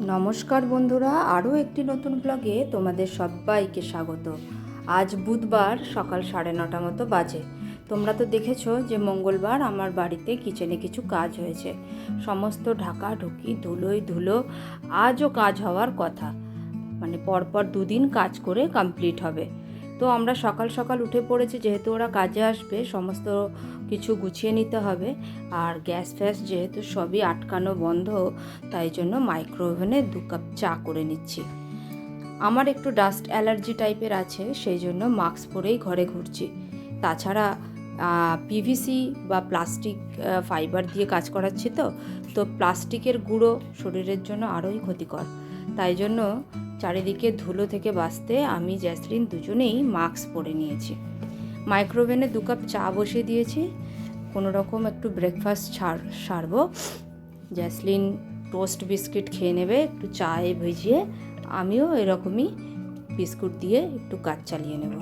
নমস্কার বন্ধুরা, আরও একটি নতুন ব্লগে তোমাদের সবাইকে স্বাগত। আজ বুধবার সকাল সাড়ে নটা মতো বাজে। তোমরা তো দেখেছ যে মঙ্গলবার আমার বাড়িতে কিচেনে কিছু কাজ হয়েছে। সমস্ত ঢাকা ঢুকি ধুলোই ধুলো, আজও কাজ হওয়ার কথা। মানে পরপর দুদিন কাজ করে কমপ্লিট হবে। তো আমরা সকাল সকাল উঠে পড়েছি, যেহেতু ওরা কাজে আসবে, সমস্ত কিছু গুছিয়ে নিতে হবে। আর গ্যাস ফ্যাস যেহেতু সবই আটকানো বন্ধ, তাই জন্য মাইক্রো ওভেনে দু কাপ চা করে নিচ্ছি। আমার একটু ডাস্ট অ্যালার্জি টাইপের আছে, সেই জন্য মাস্ক পরেই ঘরে ঘুরছি। তাছাড়া পিভিসি বা প্লাস্টিক ফাইবার দিয়ে কাজ করাচ্ছি তো তো প্লাস্টিকের গুঁড়ো শরীরের জন্য আরোই ক্ষতিকর। তাই জন্য চারিদিকে ধুলো থেকে বাঁচতে আমি জ্যাসলিন দুজনেই মাস্ক পরে নিয়েছি। মাইক্রোওভেনে দু কাপ চা বসিয়ে দিয়েছি। কোনো রকম একটু ব্রেকফাস্ট ছাড়, সারবো। জ্যাসলিন টোস্ট বিস্কিট খেয়ে নেবে, একটু চায়ে ভিজিয়ে আমিও এরকমই বিস্কুট দিয়ে একটু কাজ চালিয়ে নেব।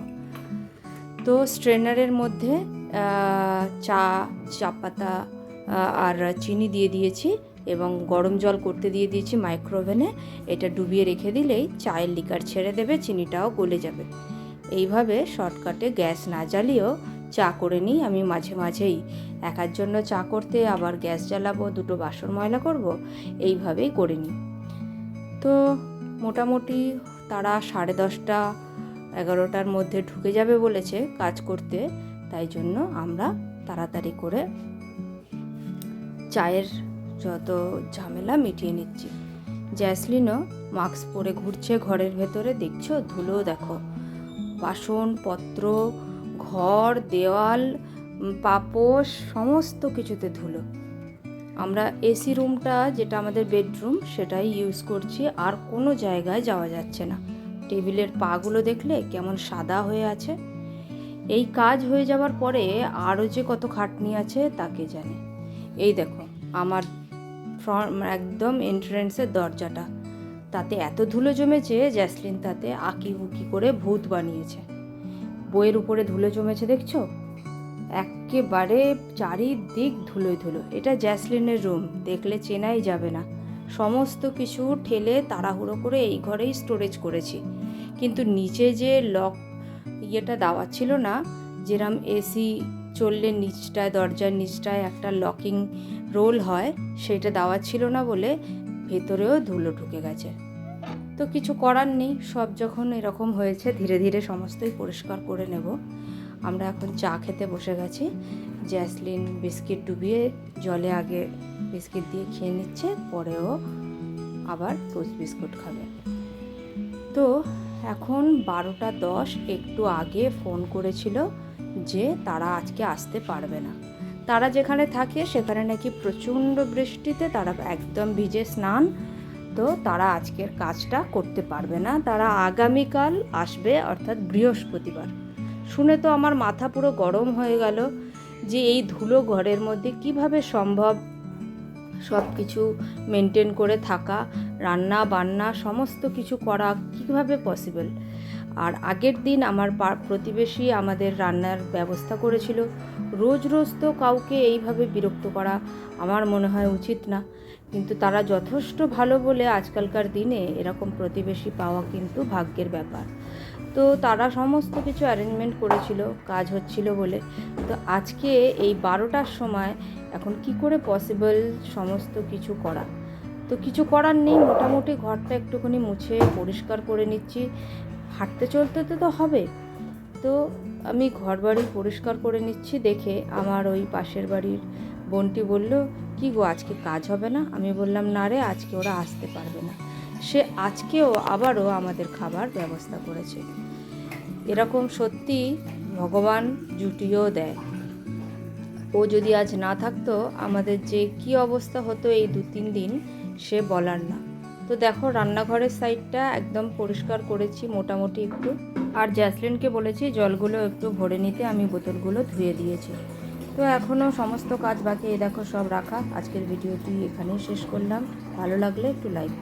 তো স্ট্রেনারের মধ্যে চা চা পাতা আর চিনি দিয়ে দিয়েছি। এবং গরম জল করতে দিয়ে দিয়েছি মাইক্রোওভেনে। এটা ডুবিয়ে রেখে দিলেই চায়ের লিকার ছেড়ে দেবে, চিনিটাও গলে যাবে। এইভাবে শর্টকাটে গ্যাস না জ্বালিয়েও চা করে নিই আমি মাঝে মাঝেই। একার জন্য চা করতে আবার গ্যাস জ্বালাবো, দুটো বাসন ময়লা করব, এইভাবেই করে নিই। তো মোটামুটি তারা সাড়ে দশটা, এগারোটার মধ্যে ঢুকে যাবে বলেছে কাজ করতে। তাই জন্য আমরা তাড়াতাড়ি করে চায়ের যত ঝামেলা মিটিয়ে নিচ্ছি। জ্যাসলিনও মাস্ক পরে ঘুরছে ঘরের ভেতরে। দেখছ? ধুলো দেখো। বাসনপত্র, ঘর, দেওয়াল পাপোশ, সমস্ত কিছুতে ধুলো। আমরা এসি রুমটা, যেটা আমাদের বেডরুম, সেটাই ইউজ করছি। আর কোনো জায়গায় যাওয়া যাচ্ছে না। টেবিলের পাগুলো দেখলে কেমন সাদা হয়ে আছে। এই কাজ হয়ে যাওয়ার পরে আরও যে কত খাটনি আছে তাকে জানে? এই দেখো, আমার একদম এন্ট্রেন্সের দরজাটা। তাতে এত ধুলো জমেছে, জ্যাসলিন তাতে আঁকি বুকি করে ভূত বানিয়েছে। বইয়ের উপরে ধুলো জমেছে, দেখছ? একেবারে চারিদিক ধুলোয় ধুলো। এটা জ্যাসলিনের রুম দেখলে চেনাই যাবে না। সমস্ত কিছু ঠেলে তাড়াহুড়ো করে এই ঘরেই স্টোরেজ করেছি। কিন্তু নিচে যে লক ইয়েটা দেওয়া ছিল না, যেরম এসি চললে নিচটায়, দরজার নিচটায় একটা লকিং রোল হয়, সেটা দেওয়া ছিল না বলে ভেতরেও ধুলো ঢুকে গেছে। তো কিছু করার নেই, সব যখন এরকম হয়েছে, ধীরে ধীরে সমস্তই পরিষ্কার করে নেব। আমরা এখন চা খেতে বসে গেছি। জ্যাসলিন বিস্কিট ডুবিয়ে জলে আগে বিস্কিট দিয়ে খেয়ে নিচ্ছে, পরেও আবার টোস্ট বিস্কুট খাবে। তো এখন বারোটা দশ, একটু আগে ফোন করেছিল যে তারা আজকে আসতে পারবে না। তারা যেখানে থাকে সেখানে নাকি প্রচণ্ড বৃষ্টিতে তারা একদম ভিজে স্নান। তো তারা আজকের কাজটা করতে পারবে না। তারা আগামীকাল আসবে অর্থাৎ বৃহস্পতিবার। শুনে তো আমার মাথা পুরো গরম হয়ে গেল যে এই ধুলো ঘরের মধ্যে কীভাবে সম্ভব সব কিছু মেনটেন করে থাকা রান্না বান্না সমস্ত কিছু করা কীভাবে পসিবল আর আগের দিন আমার প্রতিবেশী আমাদের রান্নার ব্যবস্থা করেছিল। রোজ রোজ তো কাউকে এইভাবে বিরক্ত করা আমার মনে হয় উচিত না। কিন্তু তারা যথেষ্ট ভালো বলে আজকালকার দিনে এরকম প্রতিবেশী পাওয়া কিন্তু ভাগ্যের ব্যাপার। তো তারা সমস্ত কিছু অ্যারেঞ্জমেন্ট করেছিল, কাজ হচ্ছিল বলে। তো আজকে এই বারোটার সময় এখন কি করে পসিবল সমস্ত কিছু করা? তো কিছু করার নেই, মোটামুটি ঘরটা একটুখানি মুছে পরিষ্কার করে নিচ্ছি। হাঁটতে চলতে তো তো হবে। তো আমি ঘর বাড়ি পরিষ্কার করে নিচ্ছি দেখে আমার ওই পাশের বাড়ির বোনটি বলল, কি গো, আজকে কাজ হবে না? আমি বললাম, না রে, আজকে ওরা আসতে পারবে না। সে আজকেও আবারও আমাদের খাবার ব্যবস্থা করেছে। এরকম সত্যি ভগবান জুটিও দেয়। ও যদি আজ না থাকতো, আমাদের যে কি অবস্থা হতো এই দু তিন দিন সে বলার না। তো দেখো, রান্নাঘরের সাইডটা একদম পরিষ্কার করেছি মোটামুটি একটু। আর জ্যাসলিনকে বলেছি, জলগুলো একটু ভরে নিতে, আমি বোতলগুলো ধুয়ে দিয়েছি। তো এখনও সমস্ত কাজ বাকি, এই দেখো সব রাখা। আজকের ভিডিওটি এখানেই শেষ করলাম। ভালো লাগলে একটু লাইক